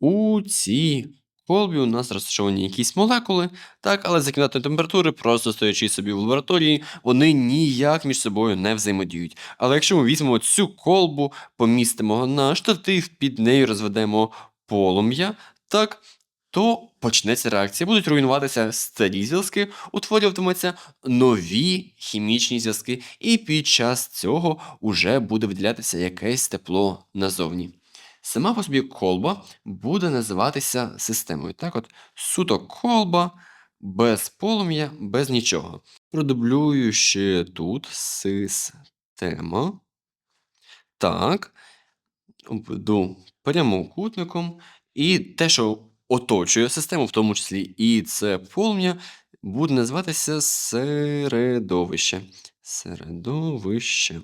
у цій колбі у нас розташовані якісь молекули, так, але за кімнатної температури, просто стоячи собі в лабораторії, вони ніяк між собою не взаємодіють. Але якщо ми візьмемо цю колбу, помістимо на штатив, під нею розведемо полум'я, так, то почнеться реакція. Будуть руйнуватися старі зв'язки, утворюватимуться нові хімічні зв'язки, і під час цього уже буде виділятися якесь тепло назовні. Сама по собі колба буде називатися системою. Так, от суто колба без полум'я, без нічого. Продублюю ще тут система. Так, обведу прямокутником. І те, що оточує систему, в тому числі і це полум'я, буде називатися середовище. Середовище.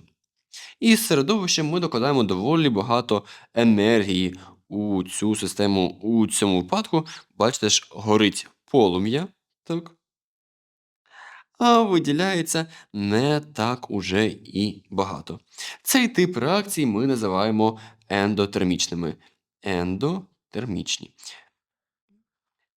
І з середовищем ми докладаємо доволі багато енергії у цю систему у цьому випадку. Бачите ж, горить полум'я, так? А виділяється не так уже і багато. Цей тип реакцій ми називаємо ендотермічними. Ендотермічні.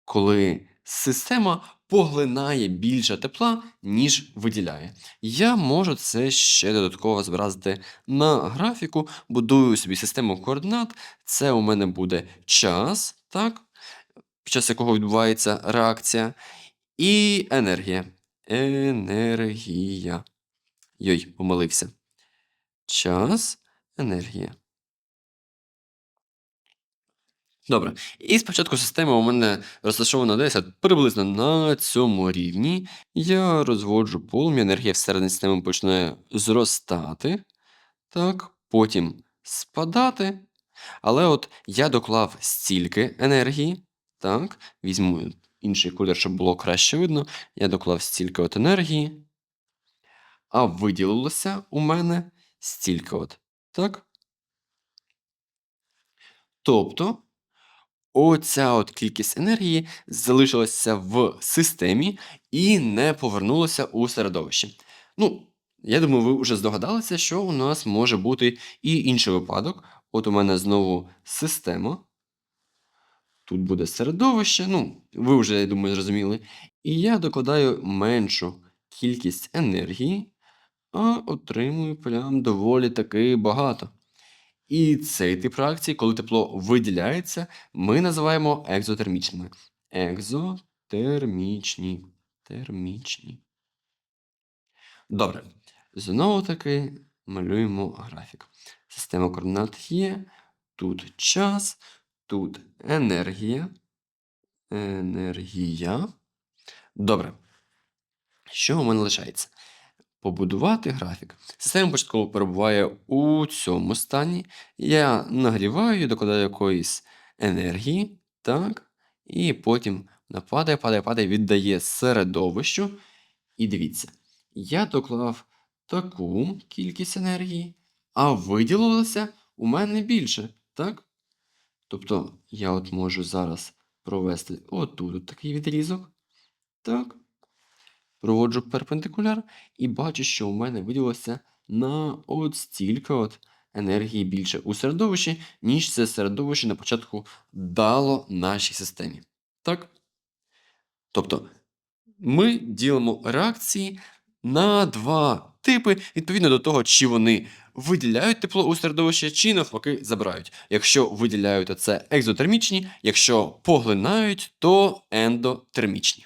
Коли система поглинає більше тепла, ніж виділяє. Я можу це ще додатково зобразити на графіку, будую собі систему координат. Це у мене буде час, так? під час якого відбувається реакція, і енергія. Енергія. Йой, помилився. Час, енергія. Добре. І спочатку система у мене розташована десь приблизно на цьому рівні. Я розводжу полум'я, енергія всередині системи почне зростати. Так, потім спадати. Але от я доклав стільки енергії. Так, візьму інший колір, щоб було краще видно. Я доклав стільки от енергії. А виділилося у мене стільки от. Так? Тобто. Оця от кількість енергії залишилася в системі і не повернулася у середовище. Ну, я думаю, ви вже здогадалися, що у нас може бути і інший випадок. От у мене знову система. Тут буде середовище, ну, ви вже, я думаю, зрозуміли. І я докладаю меншу кількість енергії, а отримую прям доволі таки багато. І цей тип реакції, коли тепло виділяється, ми називаємо екзотермічними. Екзотермічні. Термічні. Добре. Знову таки малюємо графік. Система координат є. Тут час, тут енергія. Енергія. Добре. Що у мене лишається? Побудувати графік. Система початково перебуває у цьому стані. Я нагріваю, докладаю якоїсь енергії, так, і потім падає, падає, падає, віддає середовищу. І дивіться, я доклав таку кількість енергії, а виділилося у мене більше, так? Тобто я от можу зараз провести отут такий відрізок. Так проводжу перпендикуляр і бачу, що у мене виділося на от стільки от енергії більше у середовищі, ніж це середовище на початку дало нашій системі. Так? Тобто ми ділимо реакції на два типи, відповідно до того, чи вони виділяють тепло у середовище, чи навпаки забирають. Якщо виділяють, то це екзотермічні, якщо поглинають, то ендотермічні.